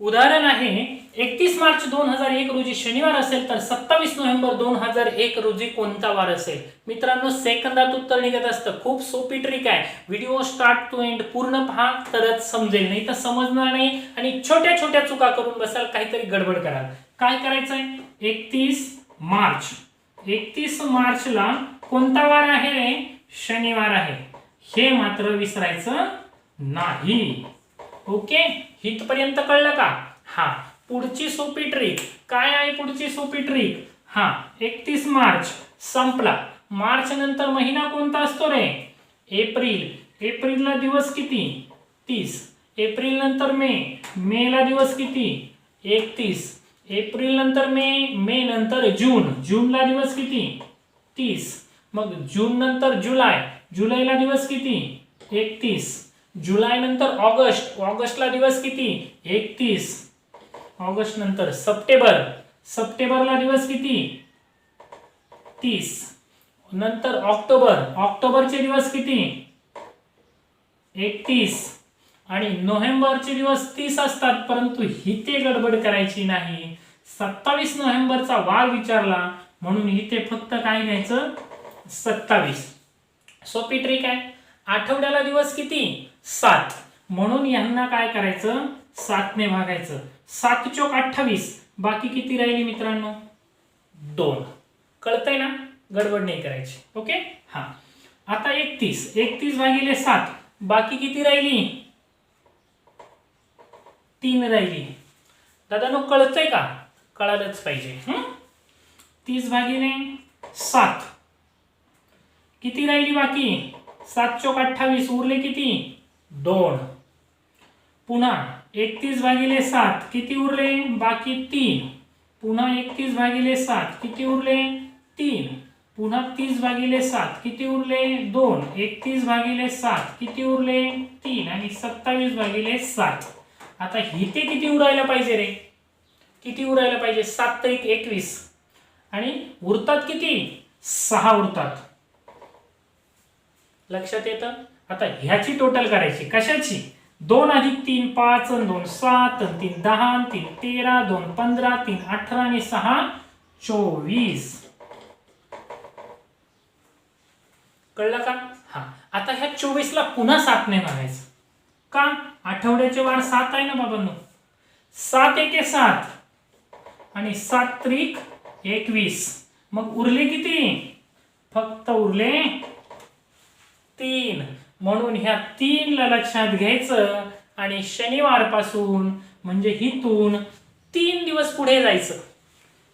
उदाहरण आहे एकतीस मार्च दोन हजार एक रोजी शनिवार असेल तर सत्तावीस नोव्हेंबर दोन हजार एक रोजी कोणता वार असेल? मित्रांनो सेकंदात उत्तर निघत असतं. खूप सोपी ट्रिक आहे. व्हिडिओ स्टार्ट टू एंड पूर्ण पहा तरच समजेल. नाही तर समजणार नाही आणि छोट्या छोट्या चुका करून बसाल काहीतरी गडबड कराल. काय करायचंय? एकतीस मार्च. एकतीस मार्चला कोणता वार आहे? शनिवार आहे. हे मात्र विसरायचं नाही. ओके? इथपर्यंत कळलं का? हा. पुढची सोपी ट्रिक काय आहे पुढची सोपी ट्रिक हा. एकतीस मार्च. संपला. मार्च नंतर महिना कोणता असतो रे? एप्रिल. एप्रिलला दिवस किती? तीस. एप्रिल नंतर मे. मेला दिवस किती? एकतीस. एप्रिल नंतर मे. मे नंतर जून. जूनला दिवस किती? तीस. मग जून नंतर जुलै. जुलैला दिवस किती? एकतीस. जुलै नंतर ऑगस्ट. ऑगस्टला दिवस किती? एकतीस. ऑगस्ट नंतर सप्टेंबर. सप्टेंबरला दिवस किती? तीस. नंतर ऑक्टोबर. ऑक्टोबरचे दिवस किती? एकतीस. आणि नोव्हेंबरचे दिवस तीस असतात परंतु इथे गडबड करायची नाही. सत्तावीस नोव्हेंबरचा वार विचारला म्हणून इथे फक्त काय घ्यायचं सत्तावीस. सोपी ट्रिक आहे. आठवड्याला दिवस किती? सात. म्हणून यांना काय करायचं? सातने भागायचं. सात चोक अठ्ठावीस. बाकी किती राहिली मित्रांनो? दोन. कळतंय ना? गडबड नाही करायची. ओके? हा. आता एकतीस. एकतीस भागिले सात. बाकी किती राहिली? तीन राहिली. दादा नो कळतंय का? कळालंच पाहिजे. तीस भागिले सात. किती राहिली बाकी? सात चोक अठ्ठावीस. उरले किती? दोन. पुन्हा एकतीस भागिले सात किती उरले? बाकी तीन. पुन्हा एकतीस भागिले सात किती उरले? तीन. पुन्हा तीस भागिले सात किती उरले? दोन. एकतीस भागिले सात किती उरले? तीन. आणि सत्तावीस भागिले सात. आता हिते किती उरायला पाहिजे रे? किती उरायला पाहिजे? सात तरी एकवीस. आणि उरतात किती? सहा उरतात. लक्षात येतं? आता ह्याची टोटल करायची. कशाची? दोन अधिक तीन पाच दोन सात तीन दहा तीन तेरा दोन पंधरा तीन अठरा आणि सहा चोवीस. कळलं का? हा. आता ह्या चोवीसला पुन्हा सात नाही भागायचं का? आठवड्याचे वार सात आहे ना बाबांनो? सात एके सात. आणि सात त्रिक एकवीस. मग उरले किती? फक्त उरले तीन. म्हणून ह्या तीनला लक्षात घ्यायचं आणि शनिवारपासून म्हणजे हिथून तीन दिवस पुढे जायचं.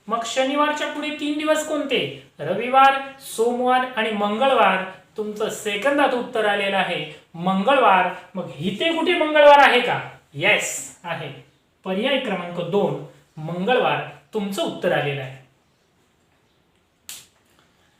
मग शनिवारच्या पुढे तीन दिवस कोणते? रविवार सोमवार आणि मंगळवार. तुमचं सेकंदात उत्तर आलेलं आहे मंगळवार. मग हिते कुठे मंगळवार आहे का? येस आहे. पर्याय क्रमांक दोन मंगळवार. तुमचं उत्तर आलेलं आहे.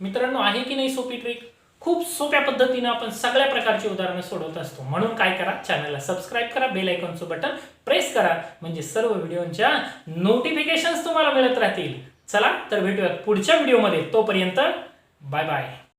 मित्रांनो आहे की नाही सोपी ट्रिक खूप सोप्या पद्धतीने आपण सगळ्या प्रकारची उदाहरणं सोडवत असतो. म्हणून काय करा? चॅनलला सबस्क्राईब करा बेल आयकॉनचं बटन प्रेस करा. म्हणजे सर्व व्हिडिओच्या नोटिफिकेशन्स तुम्हाला मिळत राहतील. चला तर भेटूयात पुढच्या व्हिडिओमध्ये. तोपर्यंत बाय बाय